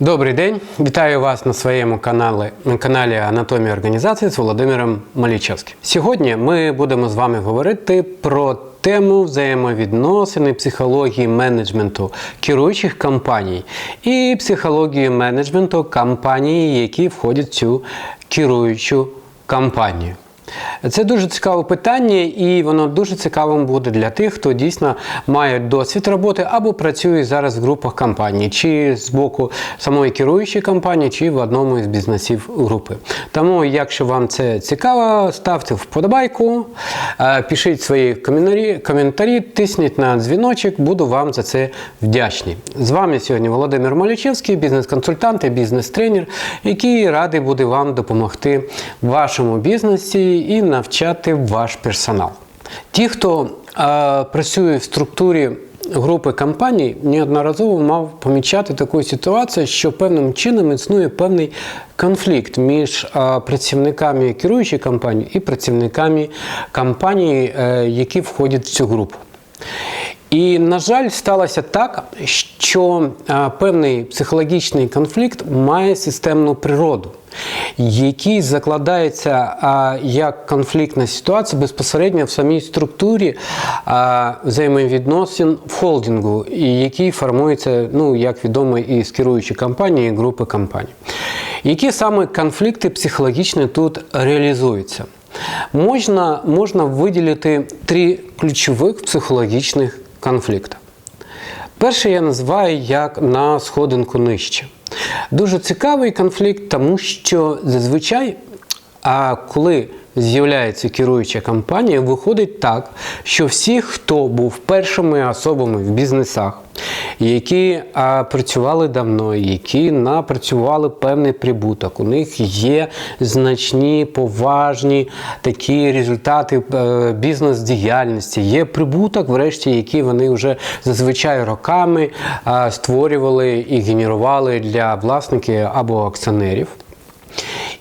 Добрий день, вітаю вас на своєму каналі, на каналі Анатомія організації з Володимиром Малічевським. Сьогодні ми будемо з вами говорити про тему взаємовідносини психології менеджменту керуючих компаній і психології менеджменту компаній, які входять в цю керуючу компанію. Це дуже цікаве питання, і воно дуже цікавим буде для тих, хто дійсно має досвід роботи або працює зараз в групах компаній, чи з боку самої керуючої компанії, чи в одному із бізнесів групи. Тому, якщо вам це цікаво, ставте вподобайку, е, пишіть свої коментарі, тисніть на дзвіночок, буду вам за це вдячний. З вами сьогодні Володимир Малючевський, бізнес-консультант і бізнес-тренер, який радий буде вам допомогти в вашому бізнесі і навчати ваш персонал. Ті, хто е, працює в структурі групи компаній, неодноразово мав помічати таку ситуацію, що певним чином існує певний конфлікт між е, працівниками керуючої компанії і працівниками компанії, е, які входять в цю групу. І, на жаль, сталося так, що певний психологічний конфлікт має системну природу, який закладається як конфліктна ситуація безпосередньо в самій структурі взаємовідносин в холдингу, і який формується, ну, як відомо, із керуючої компанії, і групи компаній. Які саме конфлікти психологічні тут реалізуються? Можна, можна виділити три ключових психологічних конфлікта. Перший я називаю як на сходинку нижче. Дуже цікавий конфлікт, тому що зазвичай, а коли з'являється керуюча компанія, виходить так, що всі, хто був першими особами в бізнесах, які а, працювали давно, які напрацювали певний прибуток, у них є значні, поважні такі результати е, бізнес-діяльності, є прибуток, врешті, який вони вже зазвичай роками а, створювали і генерували для власників або акціонерів.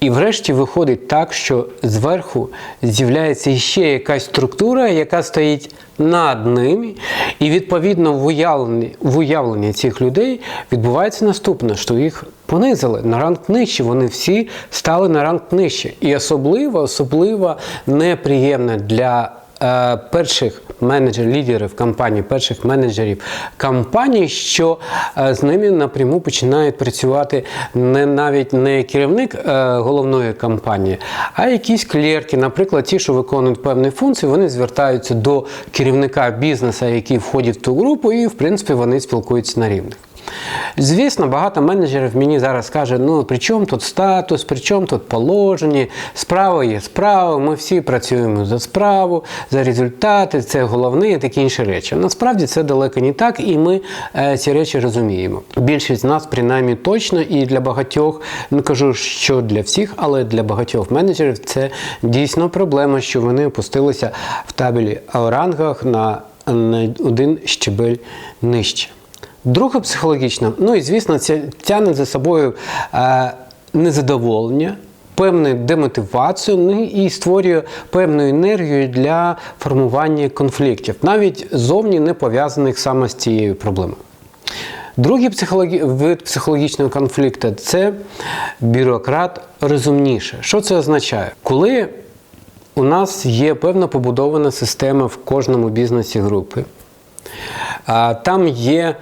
І врешті виходить так, що зверху з'являється ще якась структура, яка стоїть над ними, і відповідно в уявленні, в уявленні цих людей відбувається наступне, що їх понизили на ранг нижче. Вони всі стали на ранг нижче. І особливо, особливо неприємне для е, перших менеджерів, лідерів компанії, перших менеджерів компанії, що е, з ними напряму починають працювати не навіть не керівник е, головної компанії, а якісь клерки, наприклад, ті, що виконують певні функції, вони звертаються до керівника бізнесу, який входить в ту групу, і в принципі вони спілкуються на рівних. Звісно, багато менеджерів мені зараз каже, ну при чому тут статус, при чому тут положення, справа є справа, ми всі працюємо за справу, за результати, це головне і такі інші речі. Насправді це далеко не так, і ми е, ці речі розуміємо. Більшість з нас, принаймні, точно, і для багатьох, не кажу, що для всіх, але для багатьох менеджерів це дійсно проблема, що вони опустилися в табелі рангах на, на один щебель нижче. Друге психологічне, ну і звісно, це тягне за собою е, незадоволення, певну демотивацію ну, і створює певну енергію для формування конфліктів, навіть зовні не пов'язаних саме з цією проблемою. Другий психологі... вид психологічного конфлікту це бюрократ розумніше. Що це означає? Коли у нас є певна побудована система в кожному бізнесі групи, там є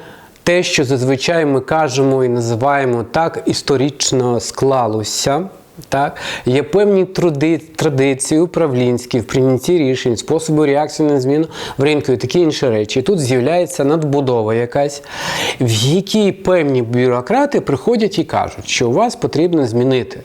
те, що зазвичай ми кажемо і називаємо так, історично склалося. Так, є певні труди, традиції управлінські в прийнятті рішень, способи реакції на зміну в ринку і такі інші речі. І тут з'являється надбудова якась, в якій певні бюрократи приходять і кажуть, що у вас потрібно змінити.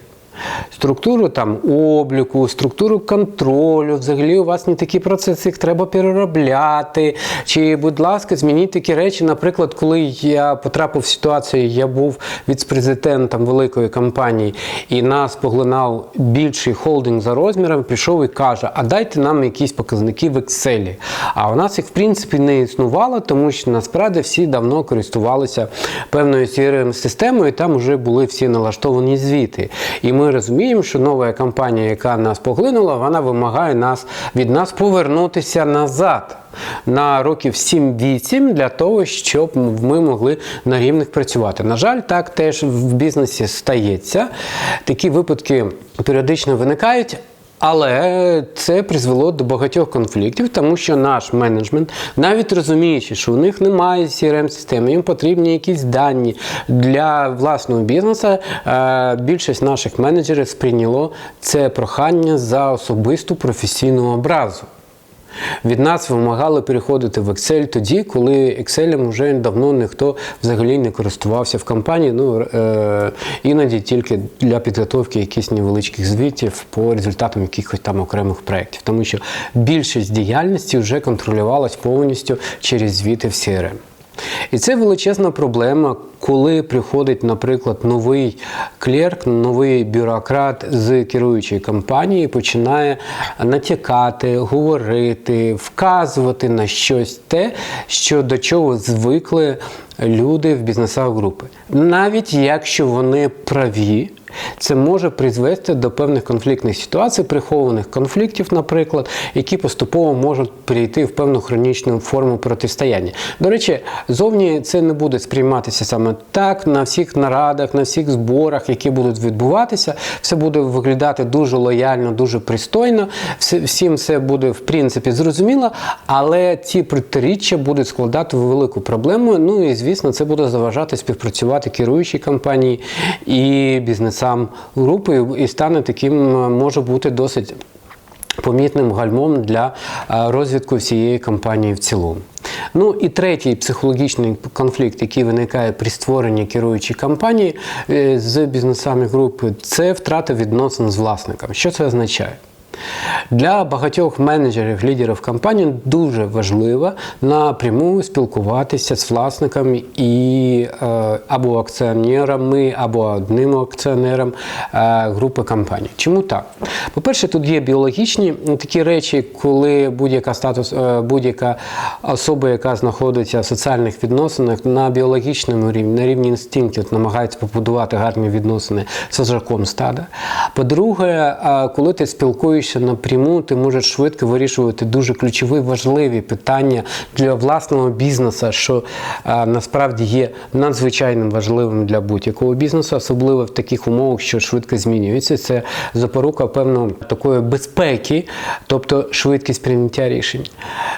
Структуру там обліку, структуру контролю, взагалі у вас не такі процеси, їх треба переробляти. Чи, будь ласка, змініть такі речі. Наприклад, коли я потрапив в ситуацію, я був віцпрезидентом великої компанії, і нас поглинав більший холдинг за розміром, пішов і каже: А дайте нам якісь показники в Excel. А у нас їх в принципі не існувало, тому що насправді всі давно користувалися певною crm системою і там вже були всі налаштовані звіти. І ми розуміємо, що нова компанія, яка нас поглинула, вона вимагає нас від нас повернутися назад. На років 7-8 для того, щоб ми могли на рівних працювати. На жаль, так теж в бізнесі стається. Такі випадки періодично виникають. Але це призвело до багатьох конфліктів, тому що наш менеджмент, навіть розуміючи, що у них немає crm системи їм потрібні якісь дані для власного бізнесу. е, Більшість наших менеджерів сприйняло це прохання за особисту професійну образу. Від нас вимагали переходити в Excel тоді, коли Excel вже давно ніхто взагалі не користувався в компанії. Ну е, іноді тільки для підготовки якихось невеличких звітів по результатам якихось там окремих проєктів, тому що більшість діяльності вже контролювалась повністю через звіти в CRM. І це величезна проблема, коли приходить, наприклад, новий клерк, новий бюрократ з керуючої компанії, починає натякати, говорити, вказувати на щось те, що до чого звикли люди в бізнесах групи. Навіть якщо вони праві, це може призвести до певних конфліктних ситуацій, прихованих конфліктів, наприклад, які поступово можуть перейти в певну хронічну форму протистояння. До речі, зовні це не буде сприйматися саме так на всіх нарадах, на всіх зборах, які будуть відбуватися. Все буде виглядати дуже лояльно, дуже пристойно. Всім все буде в принципі зрозуміло, але ці протиріччя будуть складати велику проблему. Ну і звісно, це буде заважати співпрацювати керуючій компанії і бізнесам групи, і стане таким, е, може бути досить помітним гальмом для розвідку розвитку всієї компанії в цілому. Ну і третій психологічний конфлікт, який виникає при створенні керуючої компанії е, з бізнесами групи, це втрата відносин з власником. Що це означає? Для багатьох менеджерів, лідерів компанії дуже важливо напряму спілкуватися з власниками і е, або акціонерами, або одним акціонером е, групи компаній. Чому так? По-перше, тут є біологічні такі речі, коли будь-яка статус, е, будь-яка особа, яка знаходиться в соціальних відносинах на біологічному рівні, на рівні інстинктів, намагається побудувати гарні відносини з вожаком стада. По-друге, коли ти спілкуєшся напряму, ти можеш швидко вирішувати дуже ключові важливі питання для власного бізнесу, що е, насправді є надзвичайно важливим для будь-якого бізнесу, особливо в таких умовах, що швидко змінюється. Це запорука певної такої безпеки, тобто швидкість прийняття рішень.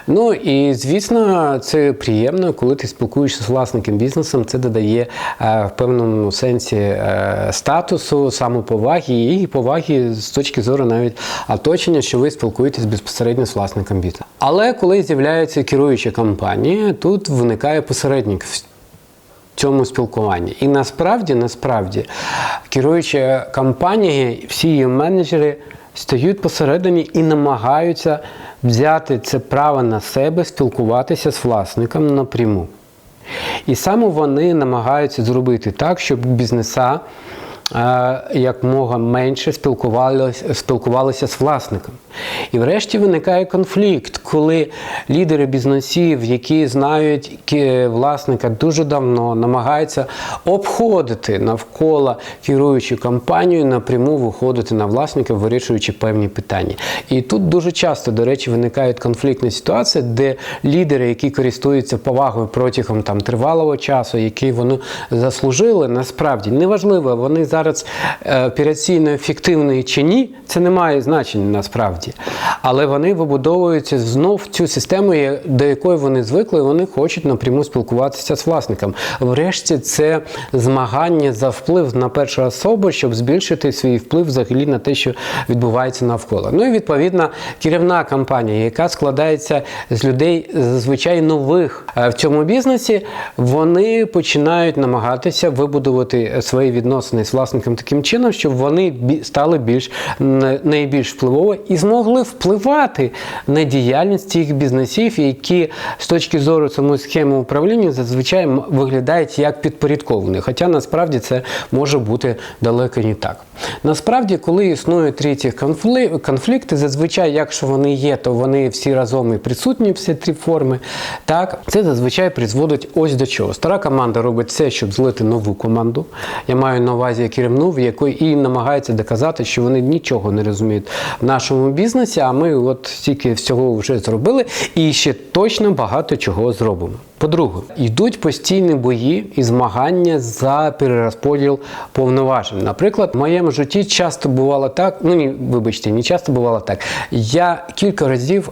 Ну і звісно, це приємно, коли ти спілкуєшся з власником бізнесом, це додає е, в певному сенсі е, статусу, самоповаги і поваги з точки зору навіть оточення, що ви спілкуєтесь безпосередньо з власником бізнесу. Але коли з'являється керуюча компанія, тут виникає посередник цьому спілкуванні. І насправді, насправді, керуюча компанія, всі її менеджери стають посередині і намагаються взяти це право на себе, спілкуватися з власником напряму. І саме вони намагаються зробити так, щоб бізнеса якмога менше спілкувалися, спілкувалися з власником. І врешті виникає конфлікт, коли лідери бізнесів, які знають власника дуже давно, намагаються обходити навколо керуючу компанію, напряму виходити на власника, вирішуючи певні питання. І тут дуже часто, до речі, виникають конфліктні ситуації, де лідери, які користуються повагою протягом там тривалого часу, який вони заслужили, насправді неважливо, вони зараз е, операційно ефективні чи ні, це не має значення насправді. Але вони вибудовуються знов цю систему, до якої вони звикли, і вони хочуть напряму спілкуватися з власником. Врешті це змагання за вплив на першу особу, щоб збільшити свій вплив взагалі на те, що відбувається навколо. Ну і відповідно керівна компанія, яка складається з людей зазвичай нових в цьому бізнесі, вони починають намагатися вибудувати свої відносини з власником таким чином, щоб вони стали більш найбільш впливово і змогли впливати на діяльність тих бізнесів, які з точки зору самої схеми управління зазвичай виглядають як підпорядковані. Хоча насправді це може бути далеко не так. Насправді, коли існують три ці конфлікти, зазвичай, якщо вони є, то вони всі разом і присутні, всі три форми. Так, це зазвичай призводить ось до чого. Стара команда робить все, щоб злити нову команду. Я маю на увазі керівну, в якої і намагаються доказати, що вони нічого не розуміють в нашому бізнесі. А ми от стільки всього вже зробили, і ще точно багато чого зробимо. По-друге, йдуть постійні бої і змагання за перерозподіл повноважень. Наприклад, в моєму житті часто бувало так. Ну ні, вибачте, не часто бувало так. Я кілька разів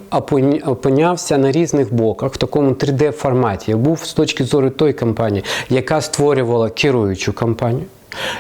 опинявся на різних боках в такому 3D форматі. Я був з точки зору тої компанії, яка створювала керуючу компанію.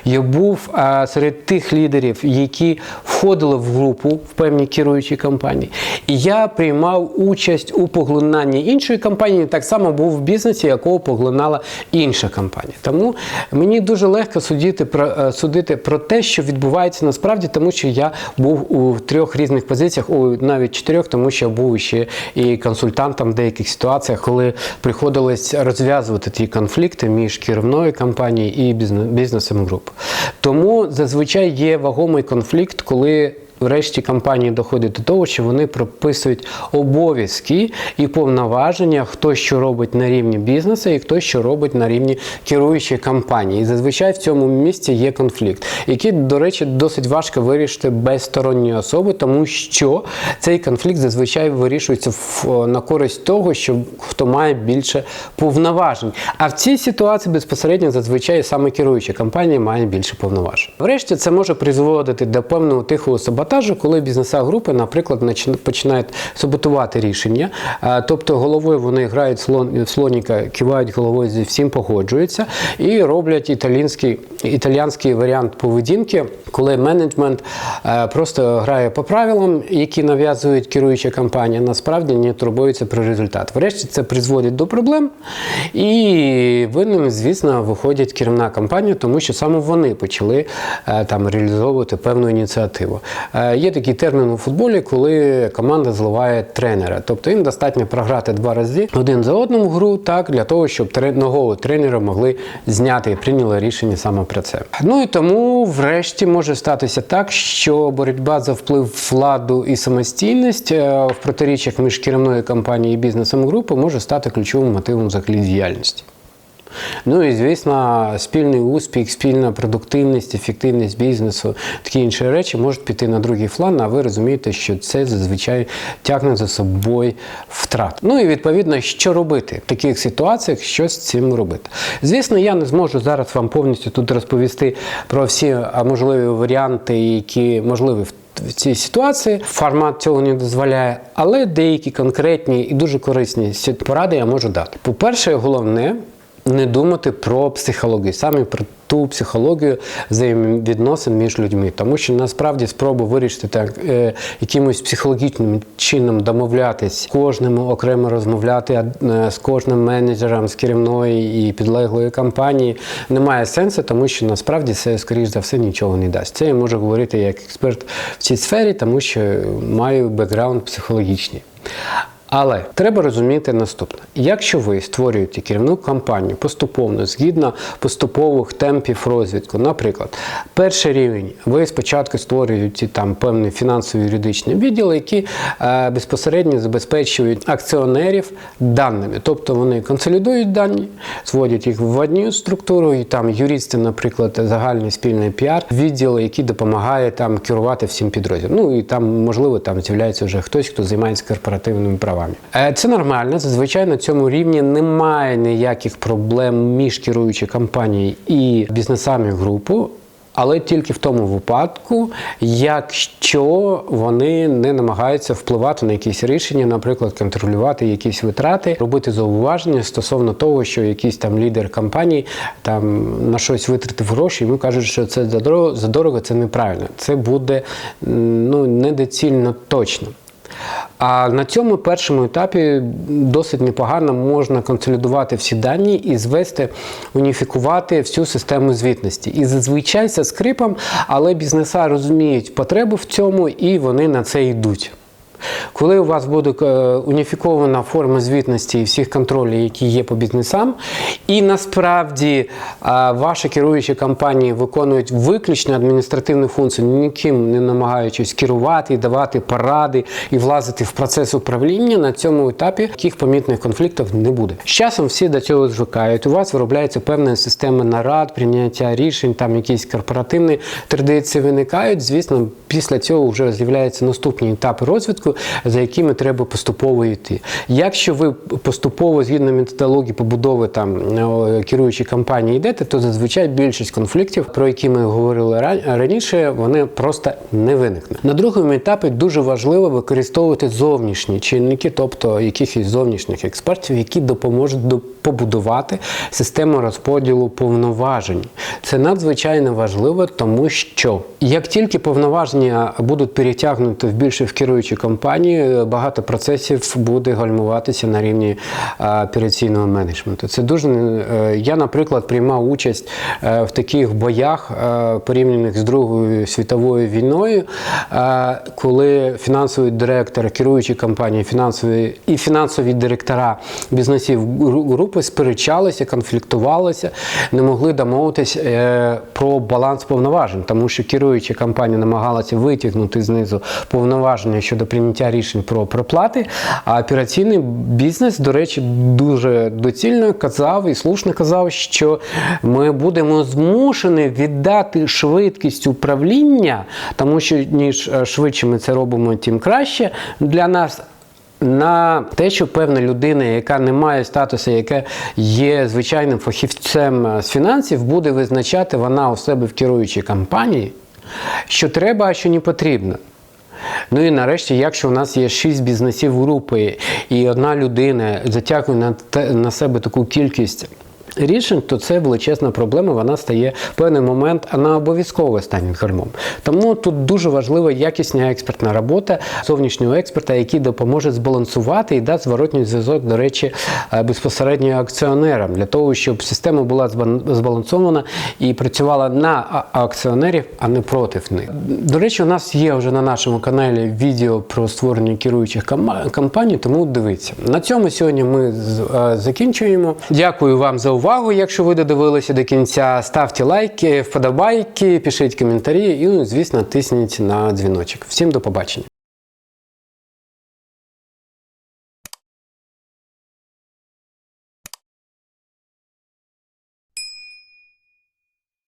Я був серед тих лідерів, які входили в групу в певній керуючій компанії. І я приймав участь у поглинанні іншої компанії, так само був в бізнесі, якого поглинала інша компанія. Тому мені дуже легко судити про е, судити про те, що відбувається насправді, тому що я був у трьох різних позиціях, у навіть чотирьох, тому що я був ще і консультантом в деяких ситуаціях, коли приходилось розв'язувати ті конфлікти між керівною компанією і бізнес- бізнесом групи. Тому зазвичай є вагомий конфлікт, коли врешті компанії доходять до того, що вони прописують обов'язки і повноваження, хто що робить на рівні бізнесу і хто що робить на рівні керуючої компанії. І зазвичай в цьому місці є конфлікт, який, до речі, досить важко вирішити без сторонньої особи, тому що цей конфлікт зазвичай вирішується в, на користь того, що хто має більше повноважень. А в цій ситуації безпосередньо зазвичай саме керуюча компанія має більше повноважень. Врешті це може призводити до певного тихого саботажу, коли бізнеса групи, наприклад, починають саботувати рішення. Тобто головою вони грають слон, слоніка, кивають головою зі всім погоджуються і роблять італійський, італійський варіант поведінки, коли менеджмент е, просто грає по правилам, які нав'язують керуюча компанія, насправді не турбується про результат. Врешті це призводить до проблем, і винним, звісно, виходять керівна компанія, тому що саме вони почали е, там реалізовувати певну ініціативу. Е, Є такий термін у футболі, коли команда зливає тренера. Тобто їм достатньо програти два рази один за одним гру, так для того, щоб нового тренера могли зняти і прийняли рішення саме про це. Ну і тому, врешті, може статися так, що боротьба за вплив владу і самостійність е, в протиріччях між керівною компанією і бізнесом групи може стати ключовим мотивом взагалі діяльності. Ну і звісно, спільний успіх, спільна продуктивність, ефективність бізнесу, такі інші речі можуть піти на другий план, а ви розумієте, що це зазвичай тягне за собою втрат. Ну і відповідно, що робити в таких ситуаціях, що з цим робити. Звісно, я не зможу зараз вам повністю тут розповісти про всі можливі варіанти, які можливі в в цій ситуації формат цього не дозволяє, але деякі конкретні і дуже корисні поради я можу дати. По-перше, головне не думати про психологію, саме про ту психологію взаємовідносин між людьми, тому що насправді спроба вирішити так е, якимось психологічним чином домовлятись з кожним окремо розмовляти е, з кожним менеджером з керівної і підлеглої компанії не має сенсу, тому що насправді це скоріш за все нічого не дасть. Це я можу говорити як експерт в цій сфері, тому що маю бекграунд психологічний. Але треба розуміти наступне: якщо ви створюєте керівну кампанію поступовно, згідно поступових темпів розвитку, наприклад, перший рівень, ви спочатку створюєте там певні фінансові юридичні відділи, які е, безпосередньо забезпечують акціонерів даними, тобто вони консолідують дані, зводять їх в одну структуру, і там юристи, наприклад, загальний спільний піар, відділ, який допомагає там керувати всім підрозділом. Ну і там можливо там з'являється вже хтось, хто займається корпоративними правами. Е, Це нормально. Зазвичай на цьому рівні немає ніяких проблем між керуючою компанією і бізнесами групи. Але тільки в тому випадку, якщо вони не намагаються впливати на якісь рішення, наприклад, контролювати якісь витрати, робити зауваження стосовно того, що якийсь там лідер компанії там на щось витратив гроші, йому кажуть, що це задорого, задорого це неправильно. Це буде ну недоцільно точно. А на цьому першому етапі досить непогано можна консолідувати всі дані і звести, уніфікувати всю систему звітності. І зазвичай це скрипом, але бізнеса розуміють потребу в цьому і вони на це йдуть. Коли у вас буде е, уніфікована форма звітності і всіх контролів, які є по бізнесам, і насправді ваші керуючі компанії виконують виключно адміністративні функції, ніким не намагаючись керувати, давати поради і влазити в процес управління, на цьому етапі таких помітних конфліктів не буде. З часом всі до цього звикають. У вас виробляється певна система нарад, прийняття рішень, там якісь корпоративні традиції виникають. Звісно, після цього вже з'являються наступні етапи розвитку, за якими треба поступово йти. Якщо ви поступово згідно методології побудови там е, керуючої компанії йдете, то зазвичай більшість конфліктів, про які ми говорили раніше, вони просто не виникне. На другому етапі дуже важливо використовувати зовнішні чинники, тобто якихось зовнішніх експертів, які допоможуть побудувати систему розподілу повноважень. Це надзвичайно важливо, тому що як тільки повноваження будуть перетягнуті в більше в керуючі компанії, багато процесів буде гальмуватися на рівні е, операційного менеджменту. Це дуже е, я, наприклад, приймав участь е, в таких боях, е, порівняних з Другою світовою війною, е, коли фінансовий директор, керуючі компанії, фінансові і фінансові директора бізнесів групи сперечалися, конфліктувалися, не могли домовитись е, про баланс повноважень, тому що керуюча компанія намагалася витягнути знизу повноваження щодо прийняття рішень про проплати. А операційний бізнес, до речі, дуже доцільно казав і слушно казав, що ми будемо змушені віддати швидкість управління, тому що ніж е, швидше ми це робимо, тим краще для нас. На те, що певна людина, яка не має статусу, яка є звичайним фахівцем е, з фінансів, буде визначати вона у себе в керуючій компанії, що треба, а що не потрібно. Ну і нарешті, якщо у нас є шість бізнесів групи, і одна людина затягує на, те- на себе таку кількість. Рішень, то це величезна проблема, вона стає в певний момент, вона обов'язково стане гальмом. Тому тут дуже важлива якісна експертна робота зовнішнього експерта, який допоможе збалансувати і дасть зворотній зв'язок, до речі, е, безпосередньо акціонерам, для того, щоб система була збалансована і працювала на акціонерів, а не проти них. До речі, у нас є вже на нашому каналі відео про створення керуючих компаній, тому дивіться. На цьому сьогодні ми е, закінчуємо. Дякую вам за увагу. Якщо ви додивилися до кінця, ставте лайки, вподобайки, пишіть коментарі і, ну, звісно, тисніть на дзвіночок. Всім до побачення.